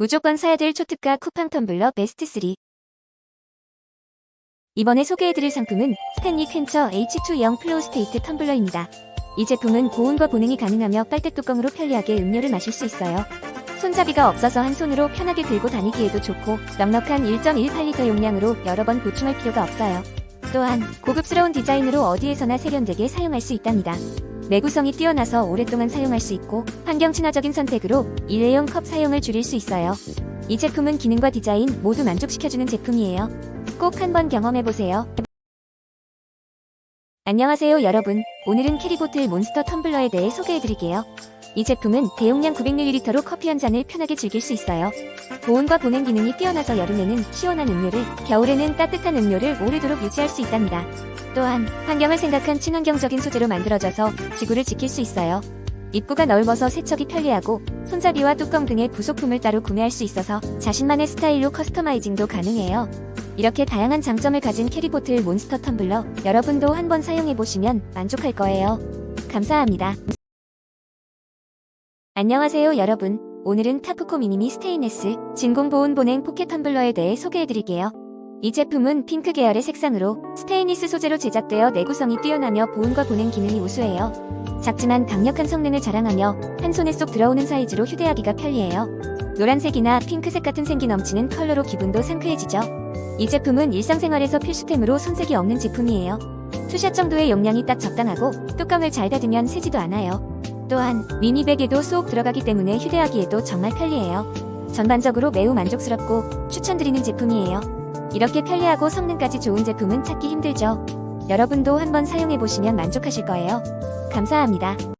무조건 사야 될 초특가 쿠팡 텀블러 베스트 3. 이번에 소개해드릴 상품은 스탠리 퀸처 H2형 플로우스테이트 텀블러입니다. 이 제품은 고온과 보냉이 가능하며 빨대 뚜껑으로 편리하게 음료를 마실 수 있어요. 손잡이가 없어서 한 손으로 편하게 들고 다니기에도 좋고 넉넉한 1.18리터 용량으로 여러 번 보충할 필요가 없어요. 또한 고급스러운 디자인으로 어디에서나 세련되게 사용할 수 있답니다. 내구성이 뛰어나서 오랫동안 사용할 수 있고 환경 친화적인 선택으로 일회용 컵 사용을 줄일 수 있어요. 이 제품은 기능과 디자인 모두 만족시켜주는 제품이에요. 꼭 한번 경험해보세요. 안녕하세요 여러분. 오늘은 캐리보틀 몬스터 텀블러에 대해 소개해드릴게요. 이 제품은 대용량 900ml로 커피 한 잔을 편하게 즐길 수 있어요. 보온과 보냉 기능이 뛰어나서 여름에는 시원한 음료를, 겨울에는 따뜻한 음료를 오래도록 유지할 수 있답니다. 또한 환경을 생각한 친환경적인 소재로 만들어져서 지구를 지킬 수 있어요. 입구가 넓어서 세척이 편리하고 손잡이와 뚜껑 등의 부속품을 따로 구매할 수 있어서 자신만의 스타일로 커스터마이징도 가능해요. 이렇게 다양한 장점을 가진 캐리보틀 몬스터 텀블러 여러분도 한번 사용해보시면 만족할 거예요. 감사합니다. 안녕하세요 여러분. 오늘은 타프코 미니미 스테인레스 진공 보온 보냉 포켓 텀블러에 대해 소개해드릴게요. 이 제품은 핑크 계열의 색상으로 스테인리스 소재로 제작되어 내구성이 뛰어나며 보온과 보냉 기능이 우수해요. 작지만 강력한 성능을 자랑하며 한 손에 쏙 들어오는 사이즈로 휴대하기가 편리해요. 노란색이나 핑크색 같은 생기 넘치는 컬러로 기분도 상쾌해지죠. 이 제품은 일상생활에서 필수템으로 손색이 없는 제품이에요. 투샷 정도의 용량이 딱 적당하고 뚜껑을 잘 닫으면 새지도 않아요. 또한 미니백에도 쏙 들어가기 때문에 휴대하기에도 정말 편리해요. 전반적으로 매우 만족스럽고 추천드리는 제품이에요. 이렇게 편리하고 성능까지 좋은 제품은 찾기 힘들죠. 여러분도 한번 사용해보시면 만족하실 거예요. 감사합니다.